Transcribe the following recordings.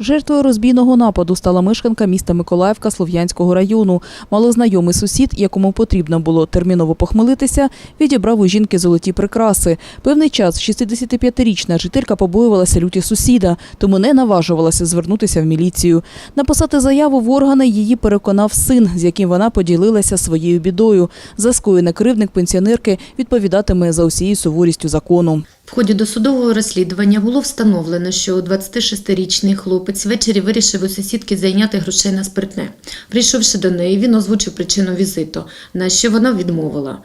Жертвою розбійного нападу стала мешканка міста Миколаївка Слов'янського району. Малознайомий сусід, якому потрібно було терміново похмелитися, відібрав у жінки золоті прикраси. Певний час 65-річна жителька побоювалася люті сусіда, тому не наважувалася звернутися в міліцію. Написати заяву в органи її переконав син, з яким вона поділилася своєю бідою. За скоєне кривник пенсіонерки відповідатиме за усією суворістю закону. В ході досудового розслідування було встановлено, що 26-річний хлопець ввечері вирішив у сусідки зайняти грошей на спиртне. Прийшовши до неї, він озвучив причину візиту, на що вона відмовила.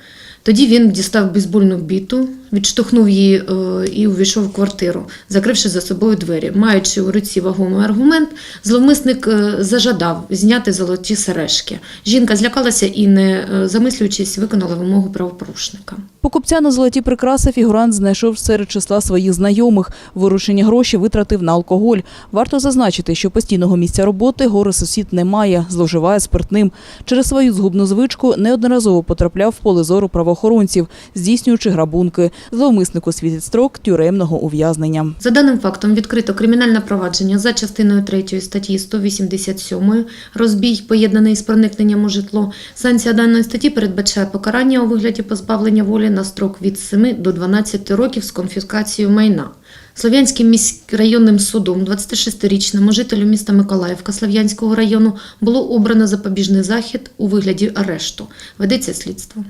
Тоді він дістав бейсбольну біту, відштовхнув її е, і увійшов в квартиру, закривши за собою двері. Маючи у руці вагомий аргумент, зловмисник е, зажадав зняти золоті сережки. Жінка злякалася і, не е, замислюючись, виконала вимогу правопорушника. Покупця на золоті прикраси фігурант знайшов серед числа своїх знайомих. Виручені гроші витратив на алкоголь. Варто зазначити, що постійного місця роботи горе сусід не має, зловживає спиртним. Через свою згубну звичку неодноразово потрапляв в поле зору правоохоронців, здійснюючи грабунки. Зловмиснику світить строк тюремного ув'язнення. За даним фактом відкрито кримінальне провадження за частиною 3 статті 187 розбій, поєднаний з проникненням у житло. Санкція даної статті передбачає покарання у вигляді позбавлення волі на строк від 7 до 12 років з конфіскацією майна. Слов'янським міськрайонним судом 26-річному жителю міста Миколаївка Слов'янського району було обрано запобіжний захід у вигляді арешту. Ведеться слідство.